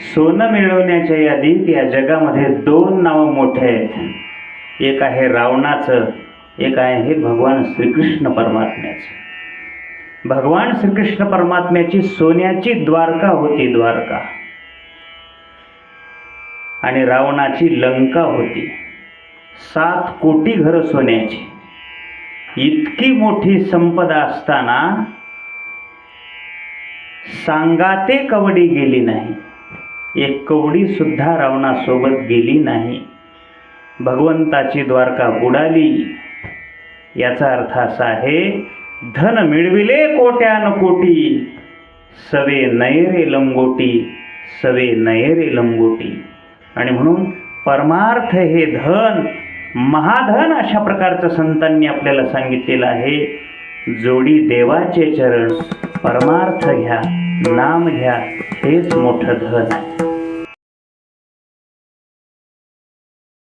सोनं मिळवण्याच्या यादीत या जगामध्ये दोन नावं मोठे आहेत. एक आहे रावणाचं एक आहे भगवान श्रीकृष्ण परमात्म्याचं. भगवान श्रीकृष्ण परमात्म्याची सोन्याची द्वारका होती द्वारका. आणि रावणाची लंका होती. सात कोटी घरं सोन्याची. इतकी मोठी संपदा असताना सांगाते कवडी गेली नाही. एक कवडीसुद्धा रावणासोबत गेली नाही. भगवंताची द्वारका बुडाली. याचा अर्थ असा आहे धन मिळविले कोट्यान कोटी सवे नयरे लंगोटी सवे नयरे लंगोटी. आणि म्हणून परमार्थ हे धन महाधन अशा प्रकारचं संतांनी आपल्याला सांगितलेलं आहे जोडी देवाचे चरण परमार्थ घ्या. नाम घ्या हेच मोठं धन. आहे